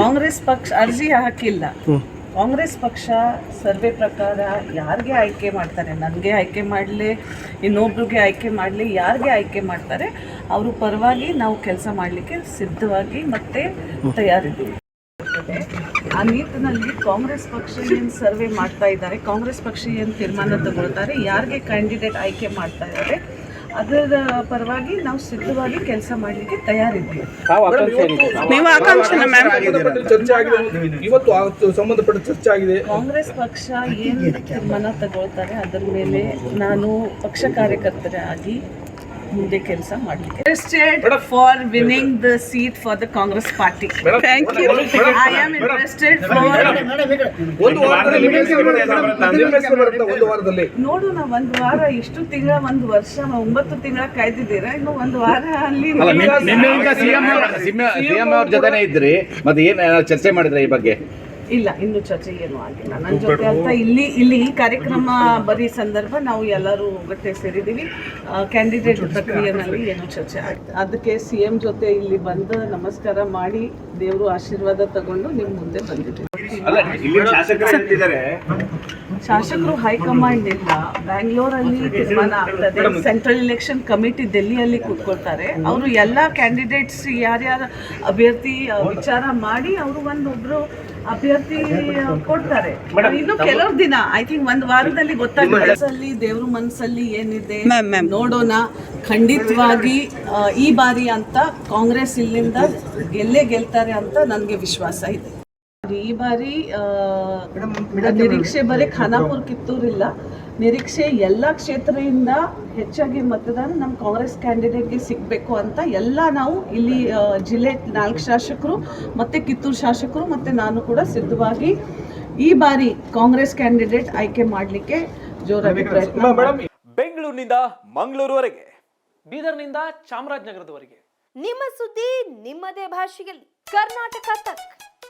ಕಾಂಗ್ರೆಸ್ ಪಕ್ಷ ಅರ್ಜಿ ಹಾಕಿಲ್ಲ. ಕಾಂಗ್ರೆಸ್ ಪಕ್ಷ ಸರ್ವೆ ಪ್ರಕಾರ ಯಾರಿಗೆ ಆಯ್ಕೆ ಮಾಡ್ತಾರೆ? ನನಗೆ ಆಯ್ಕೆ ಮಾಡಲಿ ಇನ್ನೊಬ್ರಿಗೆ ಆಯ್ಕೆ ಮಾಡಲಿ ಯಾರಿಗೆ ಆಯ್ಕೆ ಮಾಡ್ತಾರೆ? ಅವರು ಪರವಾಗಿ ನಾವು ಕೆಲಸ ಮಾಡಲಿಕ್ಕೆ ಸಿದ್ಧವಾಗಿ ಮತ್ತೆ ತಯಾರಿದ್ದೀವಿ. ಆ ನಿಟ್ಟಿನಲ್ಲಿ ಕಾಂಗ್ರೆಸ್ ಪಕ್ಷ ಏನು ಸರ್ವೆ ಮಾಡ್ತಾ ಇದ್ದಾರೆ? ಕಾಂಗ್ರೆಸ್ ಪಕ್ಷ ಏನು ತೀರ್ಮಾನ ತಗೊಳ್ತಾರೆ? ಯಾರಿಗೆ ಕ್ಯಾಂಡಿಡೇಟ್ ಆಯ್ಕೆ ಮಾಡ್ತಾ ಇದ್ದಾರೆ? ಅದರ ಪರವಾಗಿ ನಾವು ಸಿದ್ಧವಾಗಿ ಕೆಲಸ ಮಾಡಲಿಕ್ಕೆ ತಯಾರಿದ್ದೀವಿ ನೀವು ಆಕಾಂಕ್ಷನ ಮ್ಯಾಮ್. ಸಂಬಂಧಪಟ್ಟ ಚರ್ಚೆ ಆಗಿದೆ. ಇವತ್ತು ಆ ಸಂಬಂಧಪಟ್ಟ ಚರ್ಚೆ ಆಗಿದೆ. ಕಾಂಗ್ರೆಸ್ ಪಕ್ಷ ಏನು ತೀರ್ಮಾನ ತಗೊಳ್ತಾರೆ ಅದರ ಮೇಲೆ ನಾನು ಪಕ್ಷ ಕಾರ್ಯಕರ್ತರಾಗಿ ಮುಂದೆ ಕೆಲಸ ಮಾಡಲಿಕ್ಕೆ interested for winning the seat for the Congress party thank you I am interested for ನೋಡೋಣ ಒಂದು ವಾರ ಇಷ್ಟು ತಿಂಗಳ ಒಂದು ವರ್ಷ ಒಂಬತ್ತು ತಿಂಗಳ ಕಾಯ್ದಿದ್ದೀರಾ ಇನ್ನು ಒಂದು ವಾರ ಅಲ್ಲಿ ಸಿಎಂ ಸಿಎಂ ಅವ್ರ ಜೊತೆನೇ ಇದ್ರಿ ಮತ್ತೆ ಏನ್ ಚರ್ಚೆ ಮಾಡಿದ್ರೆ ಈ ಬಗ್ಗೆ ಇಲ್ಲ ಇನ್ನು ಚರ್ಚೆ ಏನು ಆಗಿಲ್ಲ. ನನ್ನ ಜೊತೆ ಅಂತ ಇಲ್ಲಿ ಇಲ್ಲಿ ಈ ಕಾರ್ಯಕ್ರಮ ಬರೀ ಸಂದರ್ಭ ನಾವು ಎಲ್ಲರೂ ಒಗ್ಗಟ್ಟೆ ಸೇರಿದ್ದೀವಿ. ಕ್ಯಾಂಡಿಡೇಟ್ ಪ್ರಕ್ರಿಯೆನಲ್ಲಿ ಏನು ಚರ್ಚೆ ಆಗಿದೆ ಅದಕ್ಕೆ ಸಿ ಎಂ ಜೊತೆ ಇಲ್ಲಿ ಬಂದು ನಮಸ್ಕಾರ ಮಾಡಿ ದೇವರು ಆಶೀರ್ವಾದ ತಗೊಂಡು ನಿಮ್ಮ ಮುಂದೆ ಬಂದಿದ್ದೀವಿ. ಅಲ್ಲ ಇಲ್ಲಿ ಶಾಸಕರು ಶಾಸಕರು ಹೈಕಮಾಂಡ್ ಇಲ್ಲ ಬ್ಯಾಂಗ್ಳೂರಲ್ಲಿ ತೀರ್ಮಾನ ಆಗ್ತದೆ. ಸೆಂಟ್ರಲ್ ಇಲೆಕ್ಷನ್ ಕಮಿಟಿ ಡೆಲ್ಲಿಯಲ್ಲಿ ಕೂತ್ಕೊಳ್ತಾರೆ. ಅವರು ಎಲ್ಲ ಕ್ಯಾಂಡಿಡೇಟ್ಸ್ ಯಾರ್ಯಾರ ಅಭ್ಯರ್ಥಿ ವಿಚಾರ ಮಾಡಿ ಅವರು ಒಂದೊಬ್ರು ಅಭ್ಯರ್ಥಿ ಕೊಡ್ತಾರೆ. ಇನ್ನು ಕೆಲವು ದಿನ ಐ ಥಿಂಕ್ ಒಂದ್ ವಾರದಲ್ಲಿ ಗೊತ್ತಾಗ್ತದೆ. ದೇವ್ರ ಮನಸ್ಸಲ್ಲಿ ಏನಿದೆ. ನೋಡೋಣ. ಖಂಡಿತವಾಗಿ ಆ, ಈ ಬಾರಿ ಅಂತ ಕಾಂಗ್ರೆಸ್ ಇಲ್ಲಿಂದ ಗೆಲ್ಲೇ ಗೆಲ್ತಾರೆ ಅಂತ ನನಗೆ ವಿಶ್ವಾಸ ಇದೆ. ಈ ಬಾರಿ ನಿರೀಕ್ಷೆ ಬರೀ ಖಾನಾಪುರ ಕಿತ್ತೂರಿಲ್ಲ. ನಿರೀಕ್ಷೆ ಎಲ್ಲ ಕ್ಷೇತ್ರದಿಂದ ಹೆಚ್ಚಾಗಿ ಮತದಾನ ನಮ್ಮ ಕಾಂಗ್ರೆಸ್ ಕ್ಯಾಂಡಿಡೇಟ್ಗೆ ಸಿಗಬೇಕು ಅಂತ ಎಲ್ಲ ನಾವು ಇಲ್ಲಿ ಜಿಲ್ಲೆ ನಾಲ್ಕು ಶಾಸಕರು ಮತ್ತು ಕಿತ್ತೂರು ಶಾಸಕರು ಮತ್ತು ನಾನು ಕೂಡ ಸಿದ್ಧವಾಗಿ ಈ ಬಾರಿ ಕಾಂಗ್ರೆಸ್ ಕ್ಯಾಂಡಿಡೇಟ್ ಆಯ್ಕೆ ಮಾಡಲಿಕ್ಕೆ ಜೋರಾಗಿ ಪ್ರಯತ್ನ ಬೆಂಗಳೂರಿನಿಂದ ಮಂಗಳೂರುವರೆಗೆ ಬೀದರ್ನಿಂದ ಚಾಮರಾಜನಗರದವರೆಗೆ. ನಿಮ್ಮ ಸುದ್ದಿ ನಿಮ್ಮದೇ ಭಾಷೆಯಲ್ಲಿ. ಕರ್ನಾಟಕ ತಕ್.